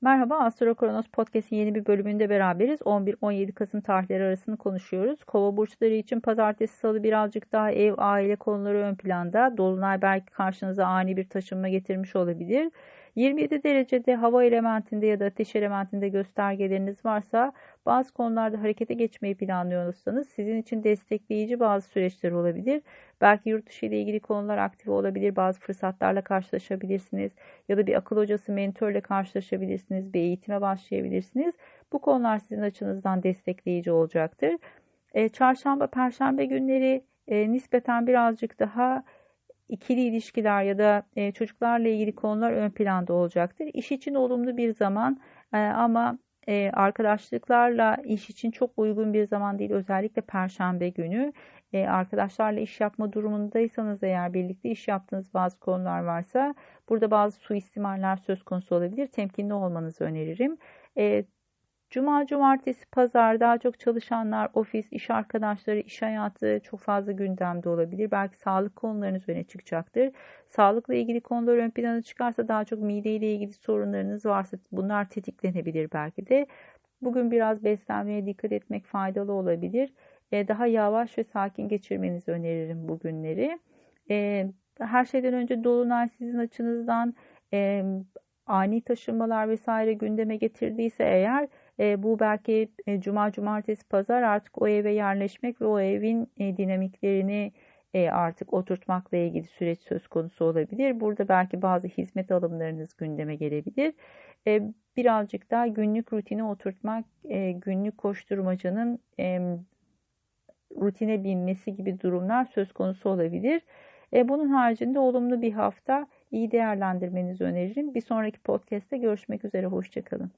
Merhaba, Astro Kronos Podcast'in yeni bir bölümünde beraberiz. 11-17 Kasım tarihleri arasını konuşuyoruz. Kova burçları için pazartesi salı birazcık daha ev, aile konuları ön planda. Dolunay belki karşınıza ani bir taşınma getirmiş olabilir. 27 derecede hava elementinde ya da ateş elementinde göstergeleriniz varsa bazı konularda harekete geçmeyi planlıyorsanız sizin için destekleyici bazı süreçler olabilir. Belki yurt dışı ile ilgili konular aktif olabilir. Bazı fırsatlarla karşılaşabilirsiniz. Ya da bir akıl hocası, mentörle karşılaşabilirsiniz. Bir eğitime başlayabilirsiniz. Bu konular sizin açınızdan destekleyici olacaktır. E, çarşamba, perşembe günleri e, nispeten birazcık daha ikili ilişkiler ya da e, çocuklarla ilgili konular ön planda olacaktır. İş için olumlu bir zaman e, ama e, arkadaşlıklarla iş için çok uygun bir zaman değil. Özellikle perşembe günü e, arkadaşlarla iş yapma durumundaysanız eğer birlikte iş yaptığınız bazı konular varsa burada bazı suistimaller söz konusu olabilir. Temkinli olmanızı öneririm. Cuma, cumartesi, pazar daha çok çalışanlar, ofis, iş arkadaşları, iş hayatı çok fazla gündemde olabilir. Belki sağlık konularınız öne çıkacaktır. Sağlıkla ilgili konular ön plana çıkarsa daha çok mide ile ilgili sorunlarınız varsa bunlar tetiklenebilir belki de. Bugün biraz beslenmeye dikkat etmek faydalı olabilir. E, daha yavaş ve sakin geçirmenizi öneririm bugünleri. E, her şeyden önce Dolunay sizin açınızdan e, ani taşınmalar vesaire gündeme getirdiyse eğer e, bu belki e, cuma, cumartesi, pazar artık o eve yerleşmek ve o evin e, dinamiklerini artık oturtmakla ilgili süreç söz konusu olabilir. Burada belki bazı hizmet alımlarınız gündeme gelebilir. Birazcık daha günlük rutine oturtmak, günlük koşturmacanın rutine binmesi gibi durumlar söz konusu olabilir. Bunun haricinde olumlu bir hafta iyi değerlendirmenizi öneririm. Bir sonraki podcast'te görüşmek üzere. Hoşçakalın.